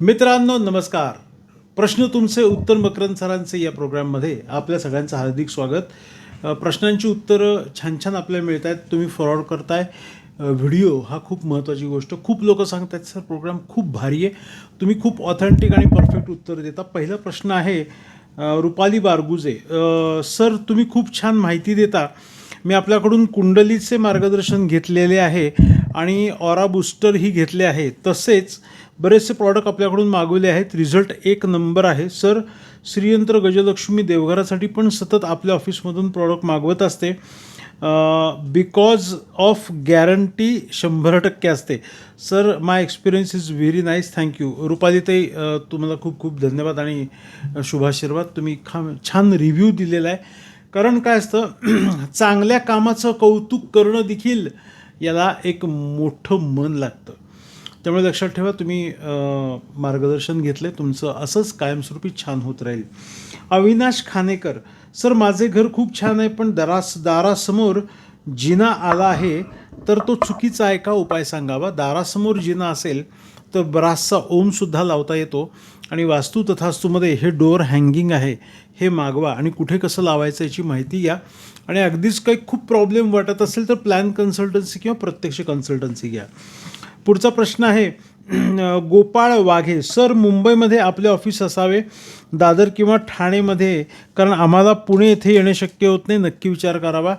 मित्रांनो नमस्कार. प्रश्न तुमचे उत्तर मकरंद सरांचे या प्रोग्राममध्ये आपल्या सगळ्यांचं हार्दिक स्वागत. प्रश्नांची उत्तरं छान छान आपल्याला मिळत आहेत तुम्ही फॉरवर्ड करताय. व्हिडिओ हा खूप महत्त्वाची गोष्ट. खूप लोक सांगतात सर प्रोग्राम खूप भारी आहे. तुम्ही खूप ऑथेंटिक आणि परफेक्ट उत्तर देता. पहिला प्रश्न आहे रुपाली बारगुजे. सर तुम्ही खूप छान माहिती देता. मी आपल्याकडून कुंडलीचे मार्गदर्शन घेतलेले आहे आणि ऑरा बूस्टरही घेतले आहे. तसेच बरेचसे प्रॉडक्ट आपल्याकडून मागवले आहेत. रिझल्ट एक नंबर आहे. सर श्रीयंत्र गजलक्ष्मी देवघरासाठी पण सतत आपल्या ऑफिसमधून प्रॉडक्ट मागवत असते. बिकॉज ऑफ गॅरंटी शंभर टक्के असते. Sir my experience is very nice thank you रुपालीताई अ, तुम्हाला खूप खूप धन्यवाद आणि शुभाशीर्वाद तुम्ही खा छान रिव्ह्यू दिलेला आहे कारण काय असतं चांगल्या कामाचं कौतुक करणं देखील याला एक मोठं मन लागतं. त्यामुळे लक्षात ठेवा तुम्ही मार्गदर्शन घेतले तुमचं असंच कायमस्वरूपी छान होत राहील. अविनाश खानेकर सर माझे घर खूप छान आहे पण दरास दारासमोर जिना आला आहे तर तो चुकीचा आहे का? उपाय सांगावा. दारासमोर जिना असेल तर ब्रासचा ओमसुद्धा लावता येतो आणि वास्तू तथास्तूमध्ये हे डोअर हँगिंग आहे हे मागवा आणि कुठे कसं लावायचं याची माहिती घ्या. आणि अगदीच काही खूप प्रॉब्लेम वाटत असेल तर प्लॅन कन्सल्टन्सी किंवा प्रत्यक्ष कन्सल्टन्सी घ्या. पुढचा प्रश्न आहे गोपाळ वाघे सर मुंबईमध्ये आपले ऑफिस असावे दादर किंवा ठाणेमध्ये कारण आम्हाला पुणे येथे येणे शक्य होत नाही नक्की विचार करावा.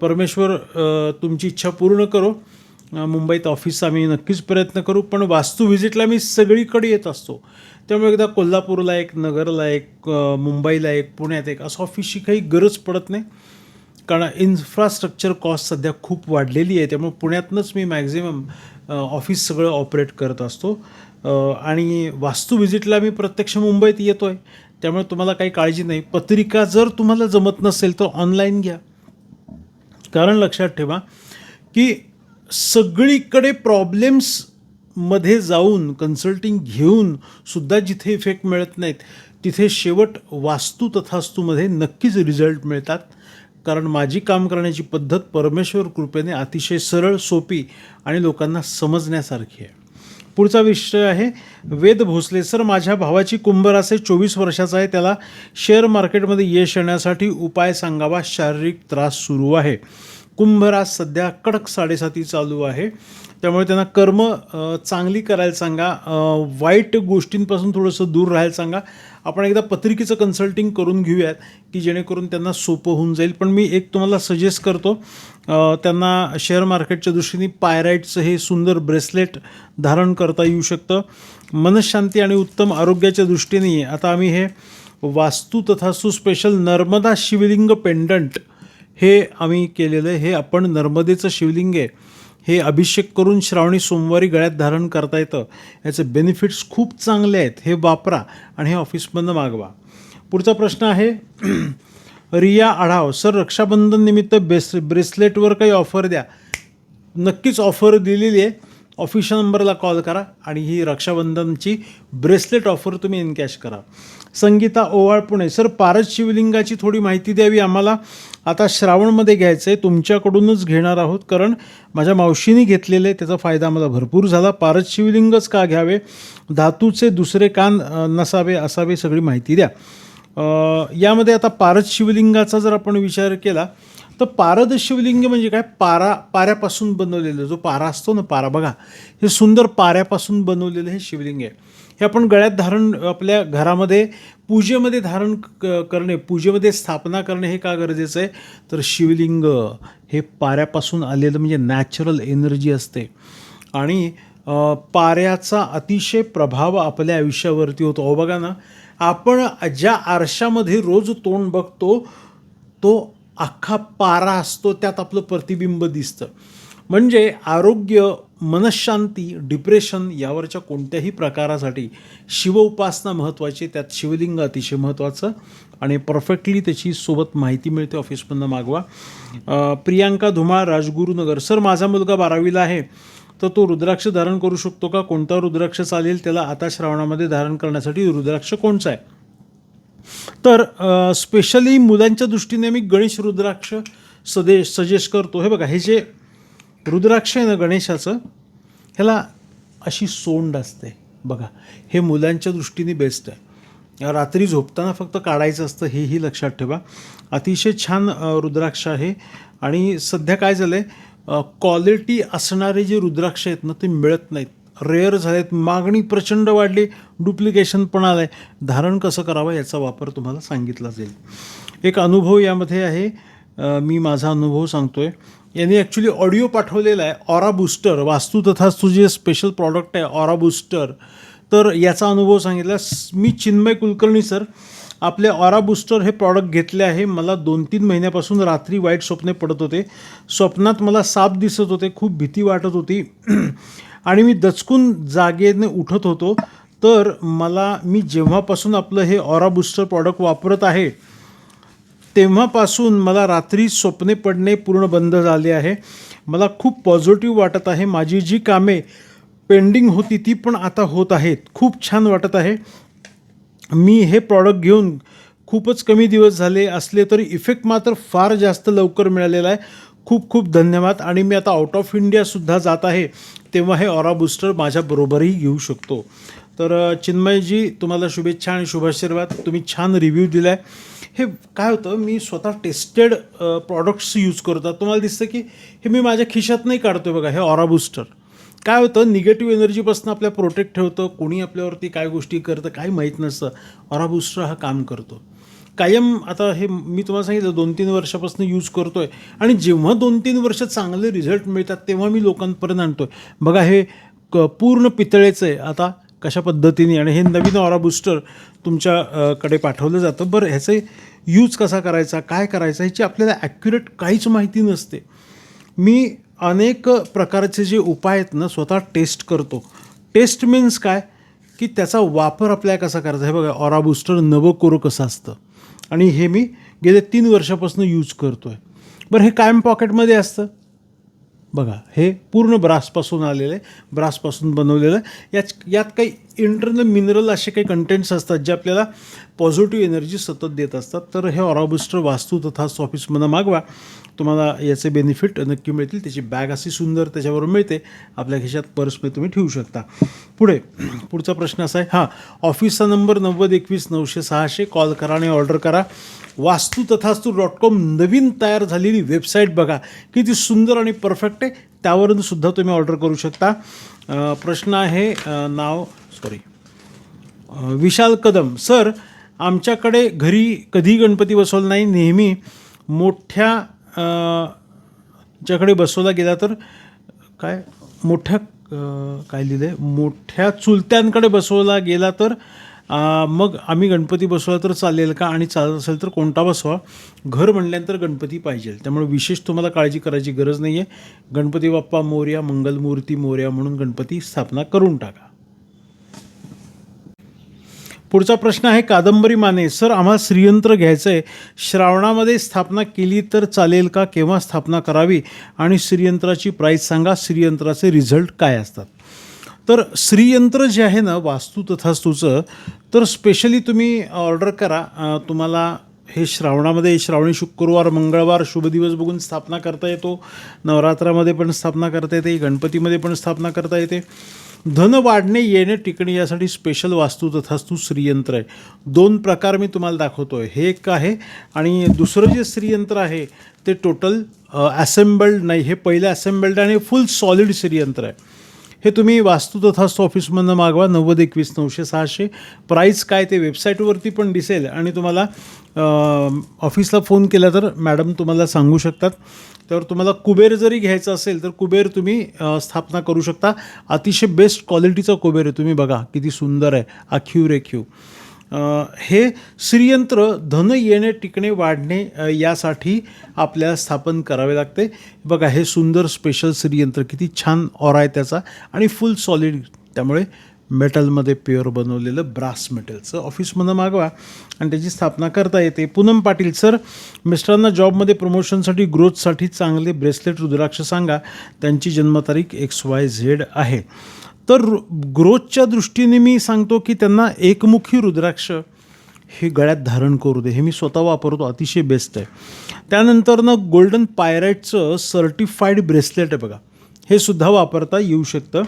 परमेश्वर तुमची इच्छा पूर्ण करो. मुंबईत ऑफिस आम्ही नक्कीच प्रयत्न करू पण वास्तू व्हिजिटला मी सगळीकडे येत असतो. त्यामुळे एकदा कोल्हापूरला एक नगरला एक मुंबईला एक पुण्यात एक असं ऑफिसची काही गरज पडत नाही. कारण इन्फ्रास्ट्रक्चर कॉस्ट सध्या खूप वाढलेली आहे त्यामुळे पुण्यातनंच मी मॅक्झिमम ऑफिस सगळं ऑपरेट करत असतो. आणि वास्तू व्हिजिटला मी प्रत्यक्ष मुंबईत येतो आहे त्यामुळे तुम्हाला काही काळजी नाही. पत्रिका जर तुम्हाला जमत नसेल तर ऑनलाईन घ्या. कारण लक्षात ठेवा की सगळीकडे प्रॉब्लेम्समध्ये जाऊन कन्सल्टिंग घेऊन सुद्धा जिथे इफेक्ट मिळत नाहीत तिथे शेवट वास्तू तथास्तूमध्ये नक्कीच रिझल्ट मिळतात. कारण माझी काम करण्याची पद्धत परमेश्वर कृपेने अतिशय सरळ सोपी आणि लोकांना समजण्यासारखी आहे. पुढचा विषय आहे वेद भोसले सर माझ्या भावाची कुंभर असे चोवीस वर्षाचा आहे. त्याला शेअर मार्केटमध्ये यश येण्यासाठी उपाय सांगावा? शारीरिक त्रास सुरू आहे. कुंभरास सध्या कडक साडेसाती चालू आहे. त्यामुळे त्यांना कर्म चांगली करायला सांगा. वाईट गोष्टींपासून थोडंसं दूर राहायला सांगा. आपण एकदा पत्रिकेचं कन्सल्टिंग करून घेऊयात की जेणेकरून त्यांना सोपं होऊन जाईल. पण मी एक तुम्हाला सजेस्ट करतो त्यांना शेअर मार्केटच्या दृष्टीने पायराईटचं हे सुंदर ब्रेसलेट धारण करता येऊ शकतं. मनशांती आणि उत्तम आरोग्याच्या दृष्टीने आता आम्ही हे वास्तू तथा सुस्पेशल नर्मदा शिवलिंग पेंडंट हे आम्ही केलेलं आहे. हे आपण नर्मदेचं शिवलिंग आहे. हे अभिषेक करून श्रावणी सोमवारी गळ्यात धारण करता येतं. याचे बेनिफिट्स खूप चांगले आहेत. हे वापरा आणि हे ऑफिसमधनं मागवा. पुढचा प्रश्न आहे रिया आढाव. सर रक्षाबंधन निमित्त बेस ब्रेसलेटवर काही ऑफर द्या. नक्कीच ऑफर दिलेली आहे. ऑफिशियल नंबरला कॉल करा आणि ही रक्षाबंधनची ब्रेसलेट ऑफर तुम्ही इनकॅश करा. संगीता ओवाळ पुणे सर पारस शिवलिंगाची थोडी माहिती द्यावी. आम्हाला आता श्रावणमध्ये घ्यायचं आहे तुमच्याकडूनच घेणार आहोत. कारण माझ्या मावशीने घेतलेलं आहे त्याचा फायदा आम्हाला भरपूर झाला. पारस शिवलिंगच का घ्यावे? धातूचे दुसरे कान नसावे असावे सगळी माहिती द्या. यामध्ये आता पारस शिवलिंगाचा जर आपण विचार केला तर पारद शिवलिंग म्हणजे काय? पारा पाऱ्यापासून बनवलेलं जो पारा असतो ना पारा बघा. हे सुंदर पाऱ्यापासून बनवलेलं हे शिवलिंग आहे. हे आपण गळ्यात धारण आपल्या घरामध्ये पूजेमध्ये धारण क- करणे पूजेमध्ये स्थापना करणे हे का गरजेचं आहे? तर शिवलिंग हे पाऱ्यापासून आलेलं म्हणजे नॅचरल एनर्जी असते. आणि पाऱ्याचा अतिशय प्रभाव आपल्या आयुष्यावरती होतो. अहो बघा ना आपण ज्या आरशामध्ये रोज तोंड बघतो तो अख्खा पारा असतो त्यात आपलं प्रतिबिंब दिसतं. म्हणजे आरोग्य मनशांती डिप्रेशन यावरच्या कोणत्याही प्रकारासाठी शिवउपासना महत्त्वाची त्यात शिवलिंग अतिशय महत्त्वाचं आणि परफेक्टली त्याची सोबत माहिती मिळते. ऑफिसमधनं मागवा. प्रियांका धुमाळ राजगुरुनगर. सर माझा मुलगा बारावीला आहे. तर तो रुद्राक्ष धारण करू शकतो का? कोणता रुद्राक्ष चालेल? त्याला आता श्रावणामध्ये धारण करण्यासाठी रुद्राक्ष कोणचा आहे? तर स्पेशली मुलांच्या दृष्टीने मी गणेश रुद्राक्ष सदे सजेस्ट करतो. हे बघा हे जे रुद्राक्ष आहे ना गणेशाचं ह्याला अशी सोंड असते. बघा हे मुलांच्या दृष्टीने बेस्ट आहे. रात्री झोपताना फक्त काढायचं असतं हेही लक्षात ठेवा. अतिशय छान रुद्राक्ष आहे. आणि सध्या काय झालं आहे क्वालिटी असणारे जे रुद्राक्ष आहेत ना ते मिळत नाहीत. रेअर झालेत. मागणी प्रचंड वाढली. डुप्लिकेशन पण आलं आहे धारण कसं करावं याचा वापर तुम्हाला सांगितला जाईल. एक अनुभव यामध्ये आहे. मी माझा अनुभव सांगतोय. यांनी ॲक्च्युली ऑडिओ पाठवलेला आहे. ऑरा बूस्टर वास्तू तथास्तु जे स्पेशल प्रॉडक्ट आहे ऑरा बूस्टर तर याचा अनुभव सांगितला. मी चिन्मय कुलकर्णी सर. आपले ऑरा बूस्टर हे प्रॉडक्ट घेतले आहे. मला दोन तीन महिन्यापासून रात्री वाईट स्वप्ने पडत होते. स्वप्नात मला साप दिसत होते. खूप भीती वाटत होती. आणि मी दचकून जागेने उठत होतो. तर मला मी जेव्हापासून आपलं हे ऑरा बूस्टर प्रॉडक्ट वापरत आहे तेव्हापासून मला रात्री स्वप्ने पडणे पूर्ण बंद झाले आहे. मला खूप पॉझिटिव्ह वाटत आहे. माझी जी कामे पेंडिंग होती ती पण आता होत आहेत. खूप छान वाटत आहे. मी हे प्रॉडक्ट घेऊन खूपच कमी दिवस झाले असले तरी इफेक्ट मात्र फार जास्त लवकर मिळालेला आहे. खूप खूप धन्यवाद. आणि मी आता आउट ऑफ इंडियासुद्धा जात आहे. तेव्हा हे ऑरा बूस्टर माझ्याबरोबरही घेऊ शकतो. तर चिन्मयजी तुम्हाला शुभेच्छा आणि शुभाशीर्वाद. तुम्ही छान रिव्ह्यू दिला आहे हे काय होतं मी स्वतः टेस्टेड प्रॉडक्ट्स यूज करतो. तुम्हाला दिसतं की हे मी माझ्या खिशात नाही काढतो बघा हे ऑरा बूस्टर काय होतं निगेटिव्ह एनर्जीपासून आपल्या प्रोटेक्ट ठेवतं. कोणी आपल्यावरती काय गोष्टी करतं काही माहीत नसतं. ऑरा बूस्टर हा काम करतो. कायम आता हे मी तुम्हाला सांगितलं दोन तीन वर्षापासून यूज करतोय. आणि जेव्हा दोन तीन वर्ष चांगले रिझल्ट मिळतात तेव्हा मी लोकांपर्यंत आणतोय. बघा हे क पूर्ण पितळेचं आहे. आता कशा पद्धतीने आणि हे नवीन ऑरा बूस्टर तुमच्याकडे पाठवलं जातं. बरं ह्याचे यूज कसा करायचा काय करायचा ह्याची आपल्याला ॲक्युरेट काहीच माहिती नसते. मी अनेक प्रकारचे जे उपाय आहेत ना स्वतः टेस्ट करतो. टेस्ट मीन्स काय? की त्याचा वापर आपल्याला कसा करायचा? हे बघा ऑरा बूस्टर नवं कोरं कसं असतं? आणि हे मी गेले तीन वर्षापासून यूज करतो आहे बरं हे कायम पॉकेटमध्ये असतं. बघा हे पूर्ण ब्रासपासून आलेलं आहे. ब्रासपासून बनवलेलं आहे. याच यात काही इंटरनल मिनरल असे काही कंटेंट्स असतात जे आपल्याला पॉझिटिव्ह एनर्जी सतत देत असतात. तर हे ऑराबुस्टर वास्तू तथा ऑफिसमधनं मागवा. तुम्हाला याचे बेनिफिट नक्की मिळतील. त्याची बॅग अशी सुंदर त्याच्यावर मिळते. आपल्या खिशात पर्समध्ये तुम्ही ठेवू शकता. पुढे पुढचा प्रश्न असा आहे. हां ऑफिसचा नंबर नव्वद एकवीस नऊशे सहाशे. कॉल करा आणि ऑर्डर करा. वास्तू तथास्तू डॉट कॉम नवीन तयार झालेली वेबसाईट बघा. किती सुंदर आणि परफेक्ट आहे. त्यावरून सुद्धा तुम्ही ऑर्डर करू शकता. प्रश्न आहे नाव सॉरी विशाल कदम सर आमच्याकडे घरी कधी गणपती बसवला नाही? नेहमी मोठ्या ज्याकडे बसवला गेला तर काय? मोठ्या काय लिहिलं आहे मोठ्या चुलत्यांकडे बसवला गेला तर मग आम्ही गणपती बसवला तर चालेल का? आणि चालत असेल तर कोणता बसवा? घर म्हणल्यानंतर गणपती पाहिजे. त्यामुळे विशेष तुम्हाला काळजी करायची गरज नाही आहे गणपती बाप्पा मोर्या मंगलमूर्ती मोर्या म्हणून गणपती स्थापना करून टाका. पुढचा प्रश्न आहे कादंबरी माने सर आम्हाला श्रीयंत्र घ्यायचं आहे श्रावणामध्ये स्थापना केली तर चालेल का? केव्हा स्थापना करावी? आणि श्रीयंत्राची प्राईस सांगा. श्रीयंत्राचे रिझल्ट काय असतात? तर श्रीयंत्र जे आहे ना वास्तू तथास्तूचं तर स्पेशली तुम्ही ऑर्डर करा. तुम्हाला हे श्रावणामध्ये श्रावणी शुक्रवार मंगळवार शुभ दिवस बघून स्थापना करता येतो. नवरात्रामध्ये पण स्थापना करता येते. गणपतीमध्ये पण स्थापना करता येते. धन वाढणे येणे टिकणे यासाठी स्पेशल वास्तू तथास्तू श्रीयंत्र आहे. दोन प्रकार मी तुम्हाला दाखवतो आहे हे एक आहे आणि दुसरं जे श्रीयंत्र आहे ते टोटल असेंबल्ड नाही. हे पहिलं असेंबल्ड आणि फुल सॉलिड श्रीयंत्र आहे. हे तुम्ही वास्तू तथास्तू ऑफिसमधनं मागवा नव्वद एकवीस नऊशे सहाशे. प्राईस काय ते वेबसाईटवरती पण दिसेल. आणि तुम्हाला ऑफिसला फोन केला तर मॅडम तुम्हाला सांगू शकतात. तर तुम्हाला कुबेर जरी घ्यायचं असेल तर कुबेर तुम्ही स्थापना करू शकता. अतिशय बेस्ट क्वालिटीचा कुबेर आहे. तुम्ही बघा किती सुंदर आहे. आखीव रेखीव हे श्रीयंत्र धन येणे टिकणे वाढणे यासाठी आपल्याला स्थापन करावे लागते. बघा हे सुंदर स्पेशल श्रीयंत्र किती छान ऑर आहे त्याचा. आणि फुल सॉलिड त्यामुळे मेटलमध्ये प्युअर बनवलेलं ब्रास मेटलचं ऑफिसमधनं मागवा. आणि त्याची स्थापना करता येते. पूनम पाटील सर मिस्टरांना जॉबमध्ये प्रमोशनसाठी ग्रोथसाठी चांगले ब्रेसलेट रुद्राक्ष सांगा. त्यांची जन्मतारीख एक्स वाय झेड आहे. तर ग्रोथच्या दृष्टीने मी सांगतो की त्यांना एकमुखी रुद्राक्ष हे गळ्यात धारण करू दे. हे मी स्वतः वापरतो अतिशय बेस्ट आहे. त्यानंतर ना गोल्डन पायरेटचं सर्टिफाईड ब्रेसलेट आहे बघा. हे सुद्धा वापरता येऊ शकतं.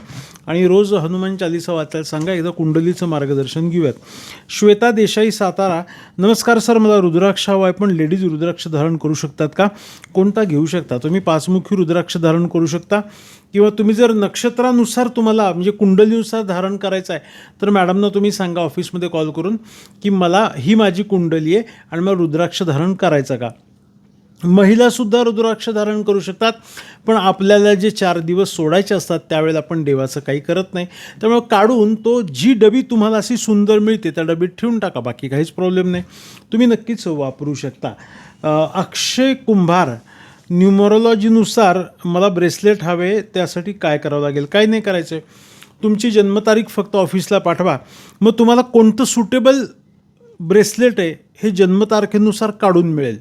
आणि रोज हनुमान चालिसा वाचायला सांगा एकदा कुंडलीचं मार्गदर्शन घेऊयात. श्वेता देसाई सातारा नमस्कार सर मला रुद्राक्ष हवा आहे पण लेडीज रुद्राक्ष धारण करू शकतात का? कोणता घेऊ शकता? तुम्ही पाचमुखी रुद्राक्ष धारण करू शकता? किंवा तुम्ही जर नक्षत्रानुसार तुम्हाला म्हणजे कुंडलीनुसार धारण करायचं आहे तर मॅडमना तुम्ही सांगा ऑफिसमध्ये कॉल करून की मला ही माझी कुंडली आहे आणि मला रुद्राक्ष धारण करायचं का? महिलासुद्धा रुद्राक्ष धारण करू शकतात पण आपल्याला जे चार दिवस सोडायचे असतात त्यावेळेला आपण देवाचं काही करत नाही. त्यामुळे काढून तो जी डबी तुम्हाला अशी सुंदर मिळते त्या डबीत ठेवून टाका बाकी काहीच प्रॉब्लेम नाही. तुम्ही नक्कीच वापरू शकता. अक्षय कुंभार न्युमरोलॉजीनुसार मला ब्रेसलेट हवे त्यासाठी काय करावं लागेल? काय नाही करायचं तुमची जन्मतारीख फक्त ऑफिसला पाठवा. मग तुम्हाला कोणतं सुटेबल ब्रेसलेट आहे हे जन्मतारखेनुसार काढून मिळेल.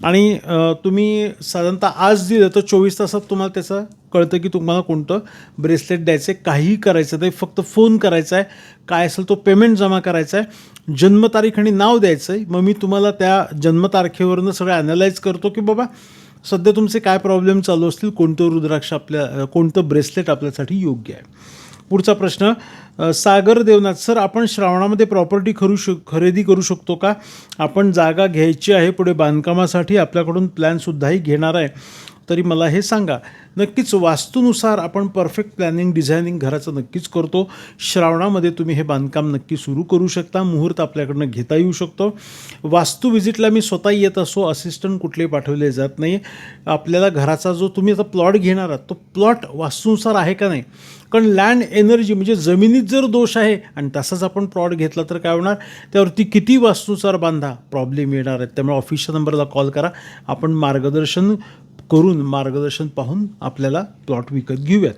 आणि तुम्ही साधारणतः आज दिलं तर चोवीस तासात तुम्हाला त्याचं कळतं की तुम्हाला कोणतं ब्रेसलेट द्यायचं आहे काहीही करायचं नाही फक्त फोन करायचा आहे काय असेल तो पेमेंट जमा करायचा आहे जन्मतारीख आणि नाव द्यायचं आहे. मग मी तुम्हाला त्या जन्मतारखेवरनं सगळं ॲनालाइज करतो की बाबा सध्या तुमचे काय प्रॉब्लेम चालू असतील कोणतं रुद्राक्ष आपल्या कोणतं ब्रेसलेट आपल्यासाठी योग्य आहे. पुढचा प्रश्न सागर देवनाथ सर आपण श्रावणामध्ये प्रॉपर्टी खरू शक खरेदी करू शकतो का? आपण जागा घ्यायची आहे पुढे बांधकामासाठी आपल्याकडून प्लॅनसुद्धाही घेणार आहे. तरी मला हे सांगा नक्कीच वास्तूनुसार आपण परफेक्ट प्लॅनिंग डिझायनिंग घराचं नक्कीच करतो. श्रावणामध्ये तुम्ही हे बांधकाम नक्की सुरू करू शकता. मुहूर्त आपल्याकडनं घेता येऊ शकतो. वास्तू व्हिजिटला मी स्वतः येत असो असिस्टंट कुठलेही पाठवले जात नाही. आपल्याला घराचा जो तुम्ही आता प्लॉट घेणार आहात तो प्लॉट वास्तूनुसार आहे का नाही? कारण लँड एनर्जी म्हणजे जमिनीत जर दोष आहे आणि तसाच आपण प्लॉट घेतला तर काय होणार? त्यावरती किती वास्तूनुसार बांधा? प्रॉब्लेम येणार आहेत. त्यामुळे ऑफिसच्या नंबरला कॉल करा. आपण मार्गदर्शन करून मार्गदर्शन पाहून आपल्याला प्लॉट विकत घेऊयात.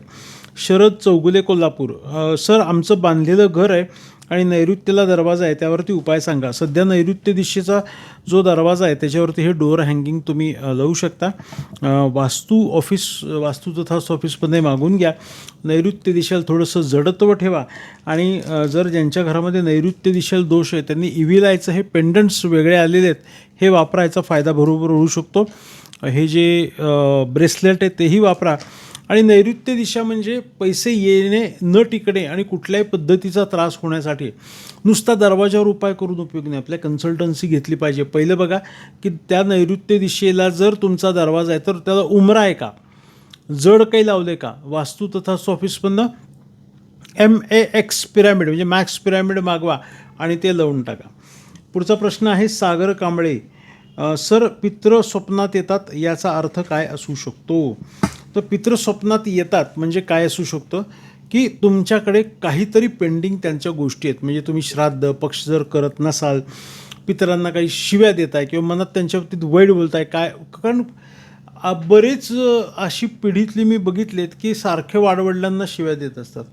शरद चौगुले कोल्हापूर सर आमचं बांधलेलं घर आहे आणि नैऋत्यला दरवाजा आहे त्यावरती उपाय सांगा. सध्या नैऋत्य दिशेचा जो दरवाजा आहे त्याच्यावरती हे डोअर हँगिंग तुम्ही लावू शकता. वास्तू ऑफिस वास्तू तथास ऑफिसमध्ये मागून घ्या. नैऋत्य दिशेला थोडंसं जडत्व ठेवा. आणि जर ज्यांच्या घरामध्ये नैऋत्य दिशेला दोष आहे त्यांनी इव्हिलायचं हे पेंडंट्स वेगळे आलेले आहेत हे वापरायचा फायदा बरोबर होऊ शकतो. हे जे ब्रेसलेट आहे तेही वापरा. आणि नैऋत्य दिशा म्हणजे पैसे येणे न टिकणे आणि कुठल्याही पद्धतीचा त्रास होण्यासाठी. नुसता दरवाजावर उपाय करून उपयोग नाही. आपल्या कन्सल्टन्सी घेतली पाहिजे. पहिलं बघा की त्या नैऋत्य दिशेला जर तुमचा दरवाजा आहे तर त्याला उमरा आहे का? जड काही लावले का? वास्तू तथा ऑफिसमधनं एम ए एक्स पिरॅमिड म्हणजे मॅक्स पिरॅमिड मागवा आणि ते लावून टाका. पुढचा प्रश्न आहे सागर कांबळे. सर पित्र स्वप्नात येतात याचा अर्थ काय असू शकतो? तर पित्र स्वप्नात येतात म्हणजे काय असू शकतं? की तुमच्याकडे काहीतरी पेंडिंग त्यांच्या गोष्टी आहेत. म्हणजे तुम्ही श्राद्ध पक्ष जर करत नसाल पितरांना काही शिव्या देताय किंवा मनात त्यांच्या बाबतीत वाईट बोलताय काय? कारण आ- बरेच अशी पिढीतली मी बघितलेत की सारखे वाडवडिलांना शिव्या देत असतात.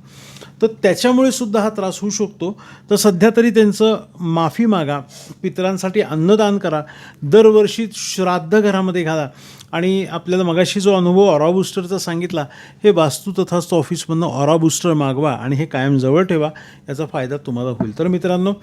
तर त्याच्यामुळे सुद्धा हा त्रास होऊ शकतो. तर सध्या तरी त्यांचं माफी मागा पितरांसाठी अन्नदान करा दरवर्षी श्राद्ध घरामध्ये घाला आणि आपल्याला मगाशी जो अनुभव ऑरा बुस्टरचा सांगितला हे वास्तू तथास्त ऑफिसमधनं ऑरा बुस्टर मागवा आणि हे कायम जवळ ठेवा याचा फायदा तुम्हाला होईल. तर मित्रांनो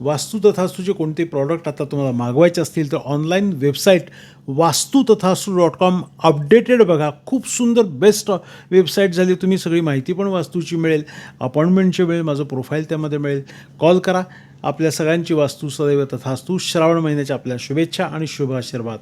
वास्तू तथास्तूचे कोणते प्रॉडक्ट आता तुम्हाला मागवायचे असतील तर ऑनलाईन वेबसाईट वास्तू तथास्तू डॉट कॉम अपडेटेड बघा. खूप सुंदर बेस्ट वेबसाईट झाली. तुम्ही सगळी माहिती पण वास्तूची मिळेल. अपॉइंटमेंटची मिळेल. माझं प्रोफाईल त्यामध्ये मिळेल. कॉल करा. आपल्या सगळ्यांची वास्तू सदैव तथास्तू. श्रावण महिन्याच्या आपल्या शुभेच्छा आणि शुभ आशीर्वाद.